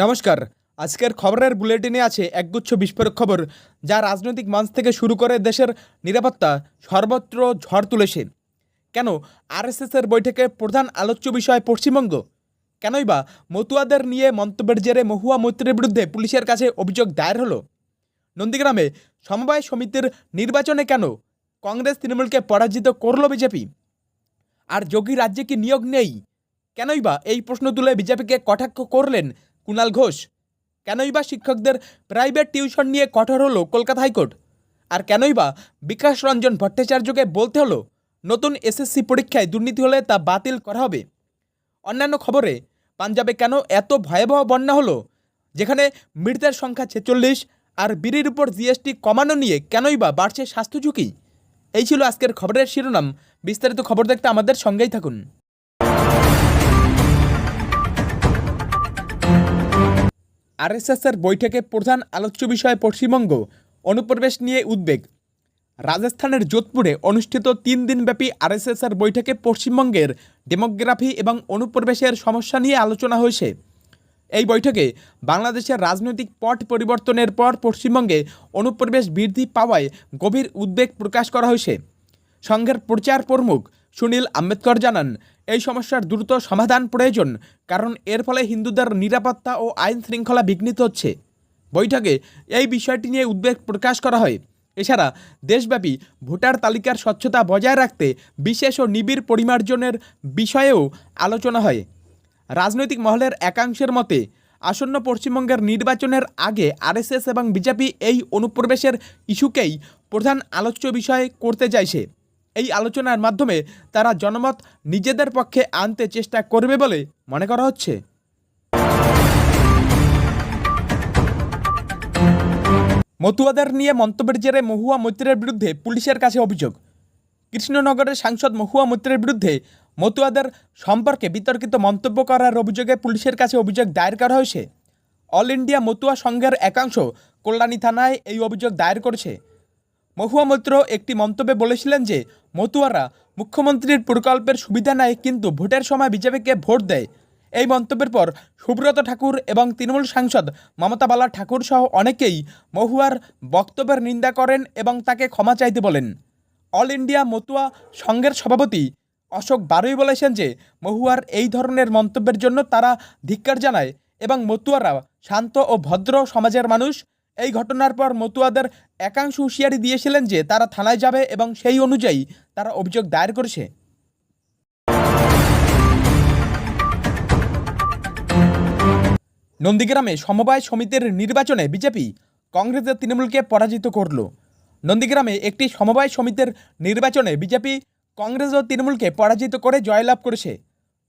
নমস্কার। আজকের খবরের বুলেটিনে আছে একগুচ্ছ বিস্ফোরক খবর, যা রাজনৈতিক মঞ্চ থেকে শুরু করে দেশের নিরাপত্তা সর্বত্র ঝড় তুলেছে। কেন আরএসএসের বৈঠকে প্রধান আলোচ্য বিষয় পশ্চিমবঙ্গ? কেনই বা মতুয়াদের নিয়ে মন্তব্যের জেরে মহুয়া মৈত্রের বিরুদ্ধে পুলিশের কাছে অভিযোগ দায়ের হলো? নন্দীগ্রামে সমবায় সমিতির নির্বাচনে কেন কংগ্রেস তৃণমূলকে পরাজিত করল বিজেপি? আর যোগী রাজ্যে কি নিয়োগ নেই? কেনই বা এই প্রশ্ন তুলে বিজেপিকে কটাক্ষ করলেন কুণাল ঘোষ, কেনই বা শিক্ষকদের প্রাইভেট টিউশন নিয়ে কঠোর হলো কলকাতা হাইকোর্ট? আর কেনই বা বিকাশ রঞ্জন ভট্টাচার্যকে বলতে হলো, নতুন এসএসসি পরীক্ষায় দুর্নীতি হলে তা বাতিল করা হবে? অন্যান্য খবরে, পাঞ্জাবে কেন এত ভয়াবহ বন্যা হলো? যেখানে মৃতের সংখ্যা ছেচল্লিশ আর বিড়ির উপর জিএসটি কমানো নিয়ে কেনই বা বাড়ছে স্বাস্থ্য ঝুঁকি? এই ছিল আজকের খবরের শিরোনাম। বিস্তারিত খবর দেখতে আমাদের সঙ্গেই থাকুন। আরএসএসের বৈঠকে প্রধান আলোচ্য বিষয় পশ্চিমবঙ্গ, অনুপ্রবেশ নিয়ে উদ্বেগ। রাজস্থানের যোধপুরে অনুষ্ঠিত তিন দিনব্যাপী আরএসএসের বৈঠকে পশ্চিমবঙ্গের ডেমোগ্রাফি এবং অনুপ্রবেশের সমস্যা নিয়ে আলোচনা হয়েছে। এই বৈঠকে বাংলাদেশের রাজনৈতিক পট পরিবর্তনের পর পশ্চিমবঙ্গে অনুপ্রবেশ বৃদ্ধি পাওয়ায় গভীর উদ্বেগ প্রকাশ করা হয়েছে। সংঘের প্রচার প্রমুখ সুনীল আম্বেদকর জানান এই সমস্যার দ্রুত সমাধান প্রয়োজন, কারণ এর ফলে হিন্দুদের নিরাপত্তা ও আইন শৃঙ্খলা বিঘ্নিত হচ্ছে। বৈঠকে এই বিষয়টি নিয়ে উদ্বেগ প্রকাশ করা হয়। এছাড়া, দেশব্যাপী ভোটার তালিকার স্বচ্ছতা বজায় রাখতে বিশেষ ও নিবিড় পরিমার্জনের বিষয়েও আলোচনা হয়। রাজনৈতিক মহলের একাংশের মতে, আসন্ন পশ্চিমবঙ্গের নির্বাচনের আগে আরএসএস এবং বিজেপি এই অনুপ্রবেশের ইস্যুকেই প্রধান আলোচ্য বিষয় করতে চাইছে। এই আলোচনার মাধ্যমে তারা জনমত নিজেদের পক্ষে আনতে চেষ্টা করবে বলে মনে করা হচ্ছে। মতুয়াদের নিয়ে মন্তব্যের জেরে মহুয়া মৈত্রের বিরুদ্ধে পুলিশের কাছে অভিযোগ। কৃষ্ণনগরের সাংসদ মহুয়া মৈত্রের বিরুদ্ধে মতুয়াদের সম্পর্কে বিতর্কিত মন্তব্য করার অভিযোগে পুলিশের কাছে অভিযোগ দায়ের করা হয়েছে। অল ইন্ডিয়া মতুয়া সংঘের একাংশ কল্যাণী থানায় এই অভিযোগ দায়ের করেছে। মহুয়া মৈত্র একটি মন্তব্যে বলেছিলেন যে, মতুয়ারা মুখ্যমন্ত্রীর প্রকল্পের সুবিধা নেয় কিন্তু ভোটের সময় বিজেপিকে ভোট দেয়। এই মন্তব্যের পর সুব্রত ঠাকুর এবং তৃণমূল সাংসদ মমতা বালা ঠাকুর সহ অনেকেই মহুয়ার বক্তব্যের নিন্দা করেন এবং তাকে ক্ষমা চাইতে বলেন। অল ইন্ডিয়া মতুয়া সংঘের সভাপতি অশোক বারুই বলেছেন যে, মহুয়ার এই ধরনের মন্তব্যের জন্য তারা ধিক্কার জানায় এবং মতুয়ারা শান্ত ও ভদ্র সমাজের মানুষ। এই ঘটনার পর মতুয়াদের একাংশ হুঁশিয়ারি দিয়েছিলেন যে তারা থানায় যাবে এবং সেই অনুযায়ী তারা অভিযোগ দায়ের করেছে। নন্দীগ্রামে সমবায় সমিতির নির্বাচনে বিজেপি কংগ্রেসের তৃণমূলকে পরাজিত করল। নন্দীগ্রামে একটি সমবায় সমিতির নির্বাচনে বিজেপি কংগ্রেস ও তৃণমূলকে পরাজিত করে জয়লাভ করেছে।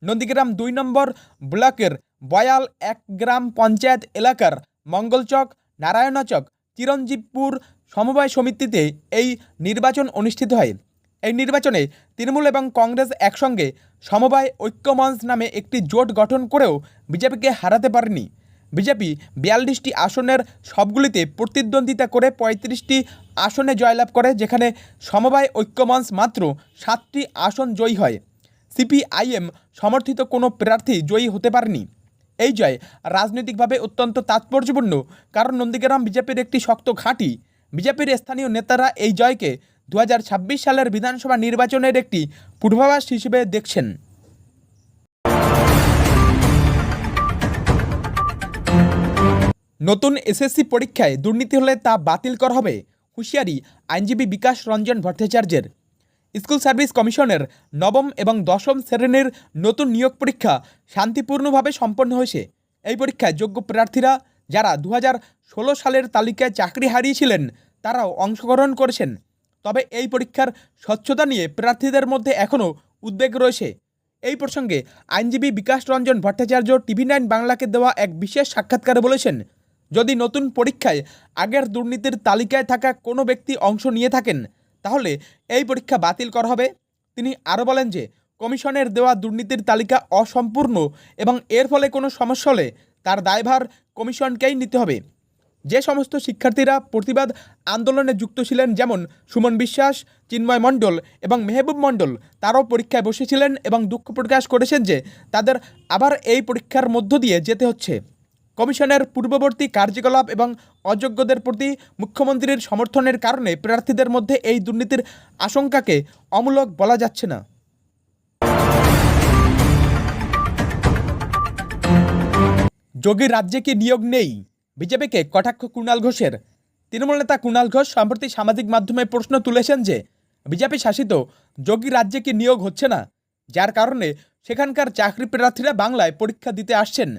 নন্দীগ্রাম দুই নম্বর ব্লকের বয়াল এক গ্রাম পঞ্চায়েত এলাকার মঙ্গলচক নারায়ণচক চিরঞ্জীবপুর সমবায় সমিতিতে এই নির্বাচন অনুষ্ঠিত হয়। এই নির্বাচনে তৃণমূল এবং কংগ্রেস একসঙ্গে সমবায় ঐক্যমঞ্চ নামে একটি জোট গঠন করেও বিজেপিকে হারাতে পারেনি। বিজেপি বিয়াল্লিশটি আসনের সবগুলিতে প্রতিদ্বন্দ্বিতা করে পঁয়ত্রিশটি আসনে জয়লাভ করে, যেখানে সমবায় ঐক্যমঞ্চ মাত্র সাতটি আসন জয়ী হয়। সিপিআইএম সমর্থিত কোনো প্রার্থী জয়ী হতে পারেনি। এই জয় রাজনৈতিকভাবে অত্যন্ত তাৎপর্যপূর্ণ, কারণ নন্দীগ্রাম বিজেপির একটি শক্ত ঘাঁটি। বিজেপির স্থানীয় নেতারা এই জয়কে দু হাজার ছাব্বিশ সালের বিধানসভা নির্বাচনের একটি পূর্বাভাস হিসেবে দেখছেন। নতুন এসএসসি পরীক্ষায় দুর্নীতি হলে তা বাতিল করা হবে, হুঁশিয়ারি আইনজীবী বিকাশ রঞ্জন ভট্টাচার্যের। স্কুল সার্ভিস কমিশনের নবম এবং দশম শ্রেণির নতুন নিয়োগ পরীক্ষা শান্তিপূর্ণভাবে সম্পন্ন হয়েছে। এই পরীক্ষায় যোগ্য প্রার্থীরা যারা দু সালের তালিকায় চাকরি হারিয়েছিলেন, তারাও অংশগ্রহণ করেছেন। তবে এই পরীক্ষার স্বচ্ছতা নিয়ে প্রার্থীদের মধ্যে এখনও উদ্বেগ রয়েছে। এই প্রসঙ্গে আইনজীবী বিকাশ রঞ্জন ভট্টাচার্য টিভি নাইন বাংলাকে দেওয়া এক বিশেষ সাক্ষাৎকারে বলেছেন, যদি নতুন পরীক্ষায় আগের দুর্নীতির তালিকায় থাকা কোনো ব্যক্তি অংশ নিয়ে থাকেন তাহলে এই পরীক্ষা বাতিল করা হবে। তিনি আরও বলেন যে, কমিশনের দেওয়া দুর্নীতির তালিকা অসম্পূর্ণ এবং এর ফলে কোনো সমস্যা হলে তার দায়ভার কমিশনকেই নিতে হবে। যে সমস্ত শিক্ষার্থীরা প্রতিবাদ আন্দোলনে যুক্ত ছিলেন যেমন সুমন বিশ্বাস, চিন্ময় মণ্ডল এবং মেহবুব মণ্ডল, তারাও পরীক্ষায় বসেছিলেন এবং দুঃখ প্রকাশ করেছেন যে, তাদের আবার এই পরীক্ষার মধ্য দিয়ে যেতে হচ্ছে। কমিশনের পূর্ববর্তী কার্যকলাপ এবং অযোগ্যদের প্রতি মুখ্যমন্ত্রীর সমর্থনের কারণে প্রার্থীদের মধ্যে এই দুর্নীতির আশঙ্কাকে অমূলক বলা যাচ্ছে না। যোগীর রাজ্যে কি নিয়োগ নেই? বিজেপিকে কটাক্ষ কুণাল ঘোষের। তৃণমূল নেতা কুণাল ঘোষ সম্প্রতি সামাজিক মাধ্যমে প্রশ্ন তুলেছেন যে, বিজেপি শাসিত যোগী রাজ্যে কি নিয়োগ হচ্ছে না? যার কারণে সেখানকার চাকরি প্রার্থীরা বাংলায় পরীক্ষা দিতে আসছেন।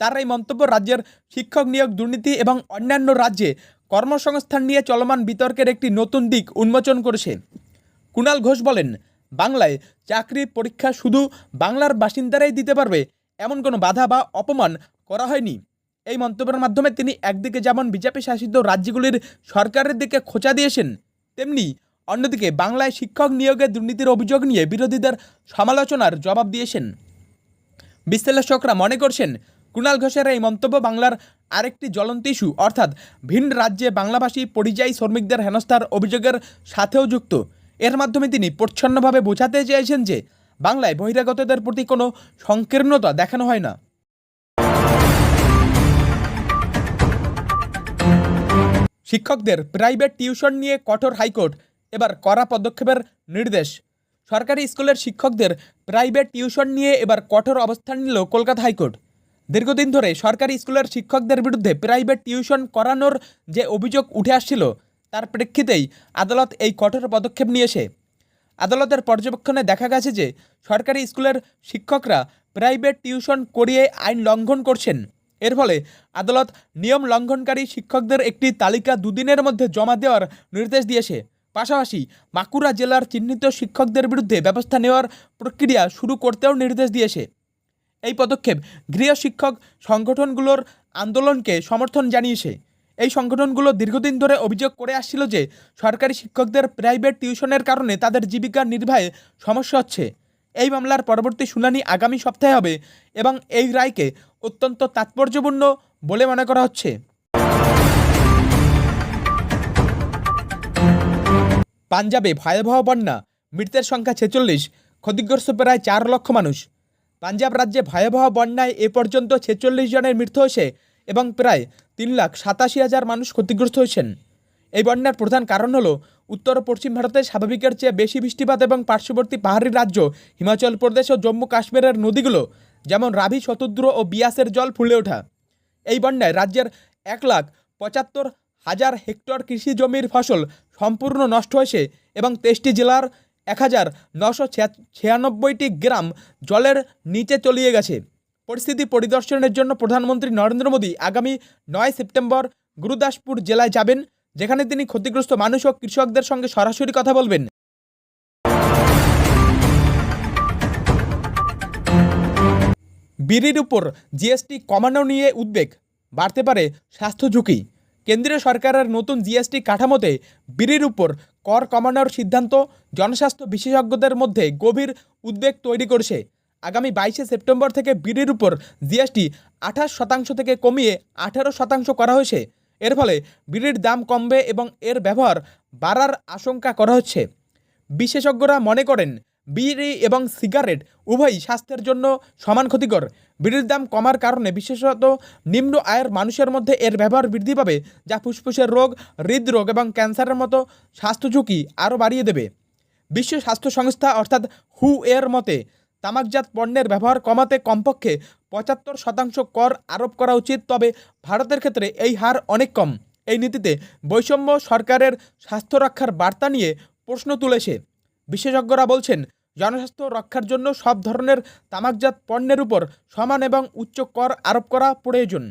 তার এই মন্তব্য রাজ্যের শিক্ষক নিয়োগ, দুর্নীতি এবং অন্যান্য রাজ্যে কর্মসংস্থান নিয়ে চলমান বিতর্কের একটি নতুন দিক উন্মোচন করেছে। কুণাল ঘোষ বলেন, বাংলায় চাকরি পরীক্ষা শুধু বাংলার বাসিন্দারাই দিতে পারবে, এমন কোনো বাধা বা অপমান করা হয়নি। এই মন্তব্যের মাধ্যমে তিনি একদিকে যেমন বিজেপি শাসিত রাজ্যগুলির সরকারের দিকে খোঁচা দিয়েছেন, তেমনি অন্যদিকে বাংলায় শিক্ষক নিয়োগে দুর্নীতির অভিযোগ নিয়ে বিরোধীদের সমালোচনার জবাব দিয়েছেন। বিশ্লেষকরা মনে করছেন কুণাল ঘোষের এই মন্তব্য বাংলার আরেকটি জ্বলন্ত ইস্যু। অর্থাৎ ভিন রাজ্যে বাংলাভাষী পরিযায়ী শ্রমিকদের হেনস্থার অভিযোগের সাথেও যুক্ত। এর মাধ্যমে তিনি প্রচ্ছন্নভাবে বোঝাতে চেয়েছেন যে বাংলায় বহিরাগতদের প্রতি কোনো সংকীর্ণতা দেখানো হয় না। শিক্ষকদের প্রাইভেট টিউশন নিয়ে কঠোর হাইকোর্ট, এবার কড়া পদক্ষেপের নির্দেশ। সরকারি স্কুলের শিক্ষকদের প্রাইভেট টিউশন নিয়ে এবার কঠোর অবস্থান নিল কলকাতা হাইকোর্ট। দীর্ঘদিন ধরে সরকারি স্কুলের শিক্ষকদের বিরুদ্ধে প্রাইভেট টিউশন করানোর যে অভিযোগ উঠে আসছিল, তার প্রেক্ষিতেই আদালত এই কঠোর পদক্ষেপ নিয়েছে। আদালতের পর্যবেক্ষণে দেখা গেছে যে, সরকারি স্কুলের শিক্ষকরা প্রাইভেট টিউশন করিয়ে আইন লঙ্ঘন করছেন। এর ফলে আদালত নিয়ম লঙ্ঘনকারী শিক্ষকদের একটি তালিকা দুদিনের মধ্যে জমা দেওয়ার নির্দেশ দিয়েছে। পাশাপাশি বাঁকুড়া জেলার চিহ্নিত শিক্ষকদের বিরুদ্ধে ব্যবস্থা নেওয়ার প্রক্রিয়া শুরু করতেও নির্দেশ দিয়েছে। এই পদক্ষেপ গৃহ শিক্ষক সংগঠনগুলোর আন্দোলনকে সমর্থন জানিয়েছে। এই সংগঠনগুলো দীর্ঘদিন ধরে অভিযোগ করে আসছিল যে সরকারি শিক্ষকদের প্রাইভেট টিউশনের কারণে তাদের জীবিকা নির্বাহে সমস্যা হচ্ছে। এই মামলার পরবর্তী শুনানি আগামী সপ্তাহে হবে এবং এই রায়কে অত্যন্ত তাৎপর্যপূর্ণ বলে মনে করা হচ্ছে। পাঞ্জাবে ভয়াবহ বন্যা, মৃতের সংখ্যা ছেচল্লিশ, ক্ষতিগ্রস্ত প্রায় চার লক্ষ মানুষ। পাঞ্জাব রাজ্যে ভয়াবহ বন্যায় এ পর্যন্ত ছেচল্লিশ জনের মৃত্যু হয়েছে এবং প্রায় তিন লাখ সাতাশি হাজার মানুষ ক্ষতিগ্রস্ত হয়েছেন। এই বন্যার প্রধান কারণ হল উত্তর পশ্চিম ভারতে স্বাভাবিকের চেয়ে বেশি বৃষ্টিপাত এবং পার্শ্ববর্তী পাহাড়ি রাজ্য, হিমাচল প্রদেশ ও জম্মু কাশ্মীরের নদীগুলো, যেমন রাভি, শতদ্র ও বিয়াসের জল ফুলে ওঠা। এই বন্যায় রাজ্যের এক লাখ পঁচাত্তর হাজার হেক্টর কৃষি জমির ফসল সম্পূর্ণ নষ্ট হয়েছে এবং তেইশটি জেলার এক হাজার নশো ছিয়ানব্বইটি গ্রাম জলের নিচে তলিয়ে গেছে। পরিস্থিতি পরিদর্শনের জন্য প্রধানমন্ত্রী নরেন্দ্র মোদী আগামী নয় সেপ্টেম্বর গুরুদাসপুর জেলায় যাবেন, যেখানে তিনি ক্ষতিগ্রস্ত মানুষ ও কৃষকদের সঙ্গে সরাসরি কথা বলবেন। বিড়ির উপর জিএসটি কমানো নিয়ে উদ্বেগ, বাড়তে পারে স্বাস্থ্য ঝুঁকি। কেন্দ্রীয় সরকারের নতুন জিএসটি কাঠামোতে বিড়ির উপর কর কমানোর সিদ্ধান্ত জনস্বাস্থ্য বিশেষজ্ঞদের মধ্যে গভীর উদ্বেগ তৈরি করছে। আগামী বাইশে সেপ্টেম্বর থেকে বিড়ির উপর জিএসটি আঠাশ শতাংশ থেকে কমিয়ে আঠারো শতাংশ করা হয়েছে। এর ফলে বিড়ির দাম কমবে এবং এর ব্যবহার বাড়ার আশঙ্কা করা হচ্ছে। বিশেষজ্ঞরা মনে করেন, বিড়ি এবং সিগারেট উভয়ই স্বাস্থ্যের জন্য সমান ক্ষতিকর। বিড়ির দাম কমার কারণে বিশেষত নিম্ন আয়ের মানুষের মধ্যে এর ব্যবহার বৃদ্ধি পাবে, যা ফুসফুসের রোগ, হৃদরোগ এবং ক্যান্সারের মতো স্বাস্থ্য ঝুঁকি আরও বাড়িয়ে দেবে। বিশ্ব স্বাস্থ্য সংস্থা অর্থাৎ হু এর মতে, তামাকজাত পণ্যের ব্যবহার কমাতে কমপক্ষে পঁচাত্তর শতাংশ কর আরোপ করা উচিত, তবে ভারতের ক্ষেত্রে এই হার অনেক কম। এই নীতিতে বৈষম্য সরকারের স্বাস্থ্য রক্ষার বার্তা নিয়ে প্রশ্ন তুলেছে। বিশেষজ্ঞরা বলছেন জনস্বাস্থ্য রক্ষার জন্য সব ধরনের তামাকজাত পণ্যের উপর সমান এবং উচ্চ কর আরোপ করা প্রয়োজন।